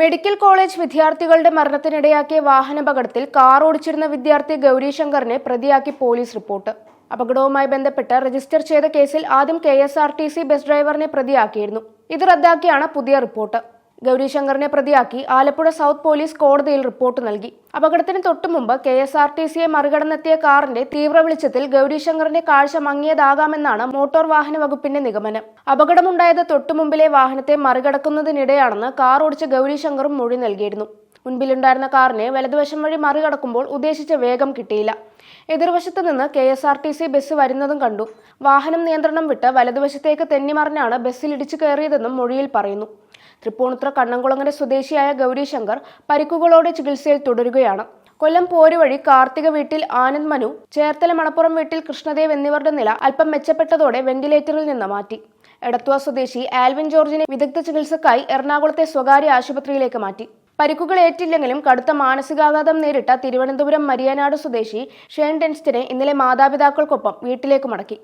Medical college വിദ്യാർത്ഥികളുടെ മരണത്തിനിടയാക്കിയ വാഹനാപകടത്തിൽ car ഓടിച്ചിരുന്ന വിദ്യാർത്ഥി ഗൗരീശങ്കറിനെ പ്രതിയാക്കി പോലീസ് റിപ്പോർട്ട്. അപകടവുമായി ബന്ധപ്പെട്ട് രജിസ്റ്റർ ചെയ്ത കേസിൽ ആദ്യം കെ ബസ് ഡ്രൈവറിനെ പ്രതിയാക്കിയിരുന്നു. ഇത് റദ്ദാക്കിയാണ് പുതിയ റിപ്പോർട്ട്. ഗൗരിശങ്കറിനെ പ്രതിയാക്കി ആലപ്പുഴ സൗത്ത് പോലീസ് കോടതിയിൽ റിപ്പോർട്ട് നൽകി. അപകടത്തിന് തൊട്ടുമുമ്പ് കെ എസ് ആർ ടി സിയെ മറികടന്നെത്തിയ കാറിന്റെ തീവ്ര വെളിച്ചത്തിൽ ഗൗരിശങ്കറിന്റെ കാഴ്ച മങ്ങിയതാകാമെന്നാണ് മോട്ടോർ വാഹന വകുപ്പിന്റെ നിഗമനം. അപകടമുണ്ടായത് തൊട്ടുമുമ്പിലെ വാഹനത്തെ മറികടക്കുന്നതിനിടെയാണെന്ന് കാർ ഓടിച്ച ഗൗരിശങ്കറും മൊഴി നൽകിയിരുന്നു. മുൻപിലുണ്ടായിരുന്ന കാറിനെ വലതുവശം വഴി മറികടക്കുമ്പോൾ ഉദ്ദേശിച്ച വേഗം കിട്ടിയില്ല. എതിർവശത്ത് നിന്ന് K S R T C bus വരുന്നതും കണ്ടു. വാഹനം നിയന്ത്രണം വിട്ട് വലതുവശത്തേക്ക് തെന്നിമറിഞ്ഞാണ് ബസ്സിലിടിച്ചു കയറിയതെന്നും മൊഴിയിൽ പറയുന്നു. തൃപ്പൂണിത്തുറ കണ്ണംകുളങ്ങര സ്വദേശിയായ ഗൗരിശങ്കർ പരിക്കുകളോടെ ചികിത്സയിൽ തുടരുകയാണ്. കൊല്ലം പോരുവഴി കാർത്തിക വീട്ടിൽ ആനന്ദ് മനു ചേർത്തല മണപ്പുറം വീട്ടിൽ കൃഷ്ണദേവ് എന്നിവരുടെ നില അല്പം മെച്ചപ്പെട്ടതോടെ വെന്റിലേറ്ററിൽ നിന്ന് മാറ്റി. എടത്വ സ്വദേശി ആൽവിൻ ജോർജിനെ വിദഗ്ധ ചികിത്സക്കായി എറണാകുളത്തെ സ്വകാര്യ ആശുപത്രിയിലേക്ക് മാറ്റി. പരിക്കുകൾ ഏറ്റില്ലെങ്കിലും കടുത്ത മാനസികാഘാതം നേരിട്ട തിരുവനന്തപുരം മരിയനാട് സ്വദേശി ഷേൺ ഡെൻസ്റ്റിനെ ഇന്നലെ മാതാപിതാക്കൾക്കൊപ്പം വീട്ടിലേക്ക് മടക്കി.